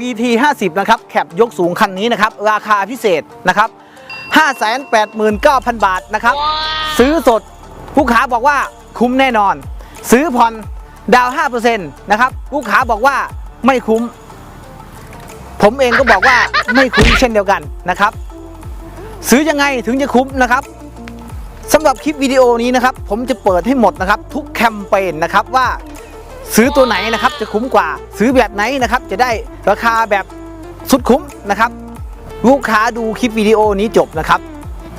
BT 50นะครับแคปยกสูงคันนี้นะครับ ราคาพิเศษนะครับ 589,000 บาทนะครับ ซื้อสดลูกค้าบอกว่าคุ้มแน่นอน ซื้อผ่อนดาวน์5%นะครับลูกค้าบอกว่าไม่คุ้ม ผมเองก็บอกว่าไม่คุ้มเช่นเดียวกันนะครับ ซื้อยังไงถึงจะคุ้มนะครับสำหรับคลิปวิดีโอนี้นะครับ ผมจะเปิดให้หมดนะครับ ทุกแคมเปญนะครับว่า ซื้อตัวไหนนะครับจะคุ้มกว่า ซื้อแบบไหนนะครับจะได้ราคาแบบสุดคุ้มนะครับ ลูกค้าดูคลิปวิดีโอนี้จบนะครับ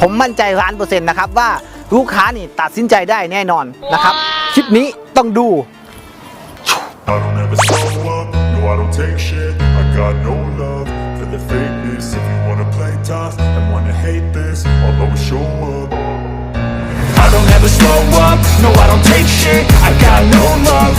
ผมมั่นใจล้านเปอร์เซ็นต์นะครับว่าลูกค้านี่ตัดสินใจได้แน่นอนนะครับ คลิปนี้ต้องดู I don't ever slow up, no I don't take shit I got no love for the fakeness If you wanna play tough and wanna hate this I'll always show up I don't ever slow up, no I don't take shit I got no love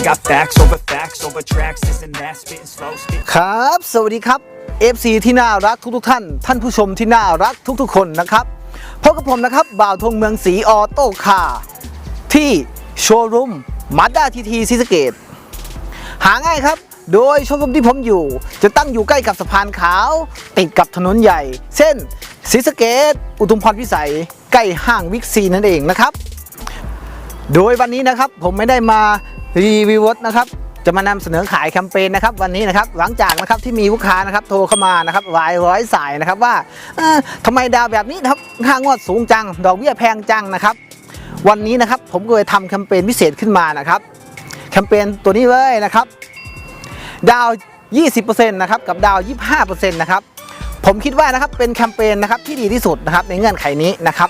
I got facts over facts over tracks This and that, spitting slow, spit ครับ สวัสดีครับ FC ที่น่ารักทุกๆท่าน ท่านผู้ชมที่น่ารักทุกๆ คนนะครับพบกับผมนะครับ บ่าวธงเมืองศรีออโต้คาร์ที่โชว์รูมมาด้าทีทีซีสเกต หาง่ายครับ โดยโชว์รูมที่ผมอยู่ จะตั้งอยู่ใกล้กับสะพานขาว ติดกับถนนใหญ่เส้นศรีสเกต อุทุมพรพิสัย ใกล้ห้างวิกซีนั่นเองนะครับ โดยวันนี้นะครับผมไม่ได้มา รีวิวรถนะครับจะมานำเสนอขายแคมเปญนะครับวันนี้นะครับหลังจากนะครับที่มีลูกค้านะครับโทรเข้ามานะครับหลายร้อยสายนะครับว่าเอ่อทำไมดาวแบบนี้นะครับค่างวดสูงจัง ดอกเบี้ยแพงจังนะครับ วันนี้นะครับผมก็เลยทำแคมเปญพิเศษขึ้นมานะครับแคมเปญตัวนี้เลยนะครับ ดาว 20%นะครับกับดาว 25%นะครับผมคิดว่านะครับเป็นแคมเปญนะครับที่ดีที่สุดนะครับในเงื่อนไขนี้นะครับ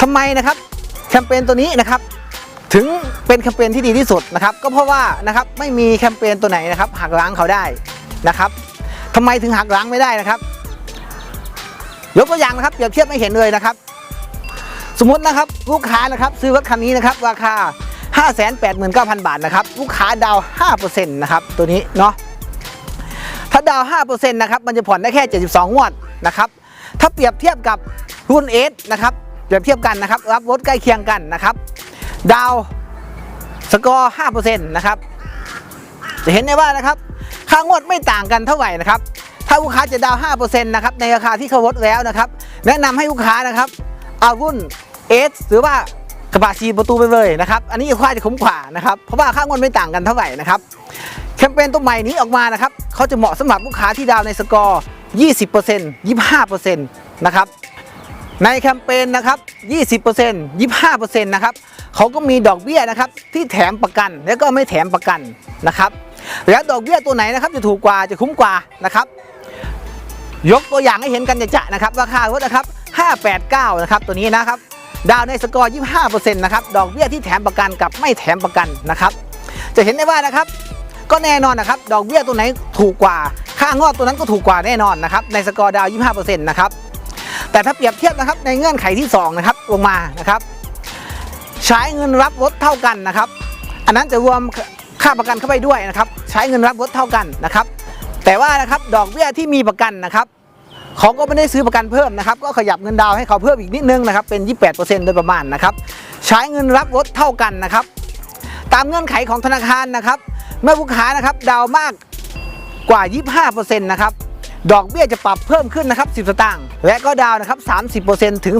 ทำไมนะครับแคมเปญตัวนี้นะครับ ถึงเป็นแคมเปญที่ดีที่สุดนะครับก็เพราะว่านะครับไม่มีแคมเปญตัวไหนนะครับหักล้างเขาได้นะครับทำไมถึงหักล้างไม่ได้นะครับยกตัวอย่างนะครับเปรียบเทียบไม่เห็นเลยนะครับ สมมตินะครับลูกค้านะครับซื้อรถคันนี้นะครับราคา 589,000 บาทนะครับลูกค้าดาวน์5%นะครับตัวนี้เนาะถ้าดาวน์5%นะครับมันจะผ่อนได้แค่ 72 งวดนะครับถ้าเปรียบเทียบกับรุ่น S นะครับเปรียบเทียบกันนะครับรับรถใกล้เคียงกันนะครับ ดาวสกอร์5%นะครับ จะเห็นได้ว่านะครับ ค่างวดไม่ต่างกันเท่าไหร่นะครับ ถ้าลูกค้าจะดาว5%นะครับในราคาที่เขาลดแล้วนะครับ แนะนำให้ลูกค้านะครับ เอารุ่น S หรือว่ากระบะชีประตูไปเลยนะครับ อันนี้ค้าจะคุ้มกว่านะครับ เพราะว่าค่างวดไม่ต่างกันเท่าไหร่นะครับ แคมเปญตัวใหม่นี้ออกมานะครับ เขาจะเหมาะสำหรับลูกค้าที่ดาวในสกอร์ 20% 25%นะครับ ในแคมเปญนะครับ 20% 25%นะครับเขาก็มีดอกเบี้ยนะครับที่แถมประกันแล้วก็ไม่แถมประกันนะครับ แล้วดอกเบี้ยตัวไหนนะครับจะถูกกว่าจะคุ้มกว่านะครับ ยกตัวอย่างให้เห็นกันจะๆนะครับ ราคารถนะครับ 589 นะครับตัวนี้นะครับ ดาวในสกอร์ 25%นะครับ ดอกเบี้ยที่แถมประกันกับไม่แถมประกันนะครับ จะเห็นได้ว่านะครับ ก็แน่นอนนะครับ ดอกเบี้ยตัวไหนถูกกว่า ค่างวดตัวนั้นก็ถูกกว่าแน่นอนนะครับ ในสกอร์ดาว 25%นะครับ แต่ถ้าเปรียบเทียบนะครับในเงื่อนไขที่2นะครับลงมานะครับ ใช้เงินรับรถเท่ากันนะครับ อันนั้นจะรวมค่าประกันเข้าไปด้วยนะครับ ใช้เงินรับรถเท่ากันนะครับ แต่ว่านะครับดอกเบี้ยที่มีประกันนะครับเขาก็ไม่ได้ซื้อประกันเพิ่มนะครับ ก็ขยับเงินดาวให้เขาเพิ่มอีกนิดนึงนะครับเป็น 28%โดยประมาณนะครับ ใช้เงินรับรถเท่ากันนะครับ ตามเงื่อนไขของธนาคารนะครับ เมื่อลูกค้านะครับดาวมากกว่า 25%นะครับ ดอกเบี้ยจะปรับเพิ่มขึ้นนะครับ 10 สตางค์ และก็ดาวนะครับ 30%ถึง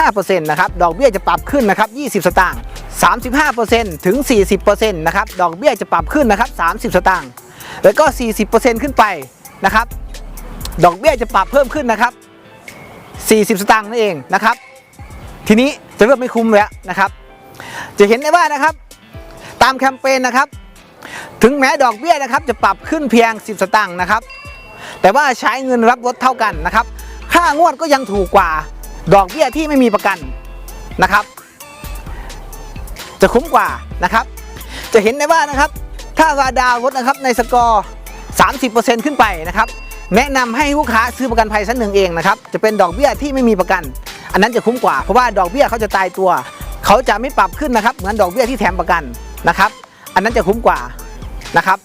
35%นะครับ ดอกเบี้ยจะปรับขึ้นนะครับ 20 สตางค์ 35%ถึง 40%นะครับ ดอกเบี้ยจะปรับขึ้นนะครับ 30 สตางค์ แล้วก็ 40%ขึ้นไปนะครับ ดอกเบี้ยจะปรับเพิ่มขึ้นนะครับ 40 สตางค์นั่นเองนะครับ ทีนี้จะเริ่มไม่คุ้มแล้วนะครับ จะเห็นได้ว่านะครับ ตามแคมเปญนะครับ ถึงแม้ดอกเบี้ยนะครับจะปรับขึ้นเพียง 10 สตางค์นะครับ แต่ว่าใช้เงินรับรถเท่ากันนะครับ ค่างวดก็ยังถูกกว่า ดอกเบี้ยที่ไม่มีประกันนะครับ จะคุ้มกว่านะครับ จะเห็นได้ว่านะครับ ถ้าราดาวรถนะครับในสกอร์ 30%ขึ้นไปนะครับแนะนำให้ลูกค้าซื้อประกันภัยชั้นหนึ่งเองนะครับ จะเป็นดอกเบี้ยที่ไม่มีประกัน อันนั้นจะคุ้มกว่า เพราะว่าดอกเบี้ยเขาจะตายตัว เขาจะไม่ปรับขึ้นนะครับ เหมือนดอกเบี้ยที่แถมประกันนะครับ อันนั้นจะคุ้มกว่านะครับ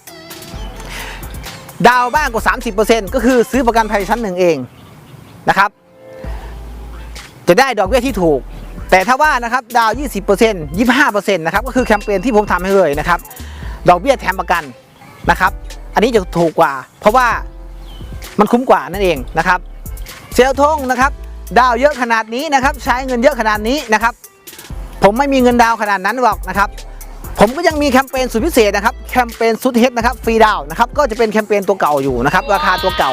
ดาวบ้างกว่า 30%ก็คือซื้อประกันภัยชั้นหนึ่งเองนะครับ จะได้ดอกเบี้ยที่ถูก แต่ถ้าว่านะครับดาว 20% 25%นะครับก็คือแคมเปญที่ผมทำให้เลยนะครับ ดอกเบี้ยแถมประกันนะครับ อันนี้จะถูกกว่า เพราะว่ามันคุ้มกว่านั่นเองนะครับ เซลทงนะครับ ดาวเยอะขนาดนี้นะครับ ใช้เงินเยอะขนาดนี้นะครับ ผมไม่มีเงินดาวขนาดนั้นหรอกนะครับ ผมก็ยังมีแคมเปญสุดพิเศษนะครับแคมเปญสุดฮิตนะครับฟรีดาวนะครับก็จะเป็นแคมเปญตัวเก่าอยู่นะครับราคาตัวเก่า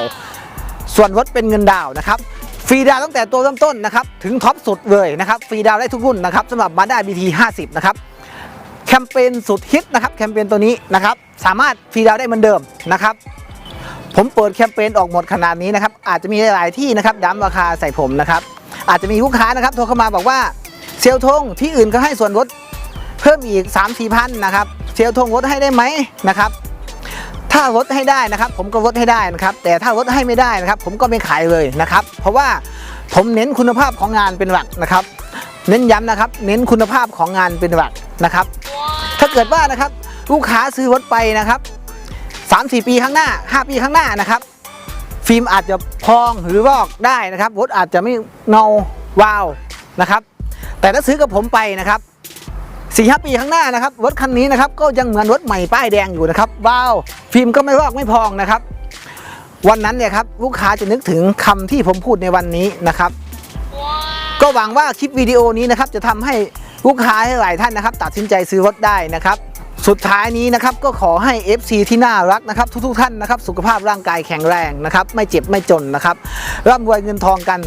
ส่วนลดเป็นเงินดาวนะครับฟรีดาวตั้งแต่ตัวเริ่มต้นนะครับถึงท็อปสุดเลยนะครับฟรีดาวได้ทุกรุ่นนะครับสำหรับมาด้า BT 50นะครับแคมเปญสุดฮิตนะครับแคมเปญตัวนี้นะครับสามารถฟรีดาวได้เหมือนเดิมนะครับผมเปิดแคมเปญออกหมดขนาดนี้นะครับอาจจะมีหลายที่นะครับดั้มราคาใส่ผมนะครับอาจจะมีลูกค้านะครับโทรเข้ามาบอกว่าเซลลทงที่อื่นก็ให้ส่วนลด เพิ่มอีก 3 4พันนะครับเซลทงลดให้ได้ไหมนะครับถ้าลดให้ได้นะครับ ผมก็ลดให้ได้นะครับ แต่ถ้าลดให้ไม่ได้นะครับ ผมก็ไม่ขายเลยนะครับ เพราะว่าผมเน้นคุณภาพของงานเป็นหลักนะครับ เน้นย้ำนะครับ เน้นคุณภาพของงานเป็นหลักนะครับ ถ้าเกิดว่านะครับลูกค้าซื้อรถไปนะครับ3-4 ปีข้างหน้า 5 ปีข้างหน้านะครับ ฟิล์มอาจจะพองหรือรอกได้นะครับรถอาจจะไม่เงาวาวนะครับ แต่ถ้าซื้อกับผมไปนะครับ สี่ห้าปีข้างหน้านะครับรถคันนี้นะครับก็ยังเหมือนรถใหม่ป้ายแดงอยู่นะครับว้าวฟิล์มก็ไม่รอกไม่พองนะครับ วันนั้นเนี่ยครับลูกค้าจะนึกถึงคำที่ผมพูดในวันนี้นะครับ ก็หวังว่าคลิปวิดีโอนี้นะครับจะทำให้ลูกค้าหลายท่านนะครับ ตัดสินใจซื้อรถได้นะครับ สุดท้ายนี้นะครับก็ขอให้ FC ที่น่ารักนะครับ ทุกๆ ท่านนะครับ สุขภาพร่างกายแข็งแรงนะครับ ไม่เจ็บไม่จนนะครับร่ำรวยเงินทองกัน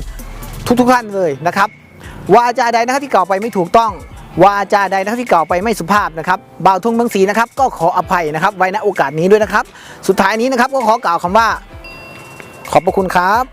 ทุกๆท่านเลยนะครับวาจาใดนะครับที่กล่าวไปไม่ถูกต้อง วาจาใดนะครับที่กล่าวไปไม่สุภาพนะครับบ่าวทุ่งเมืองศรีนะครับ ก็ขออภัยนะครับ ไว้ณโอกาสนี้ด้วยนะครับ สุดท้ายนี้นะครับก็ขอกล่าวคำว่า ขอบพระคุณครับ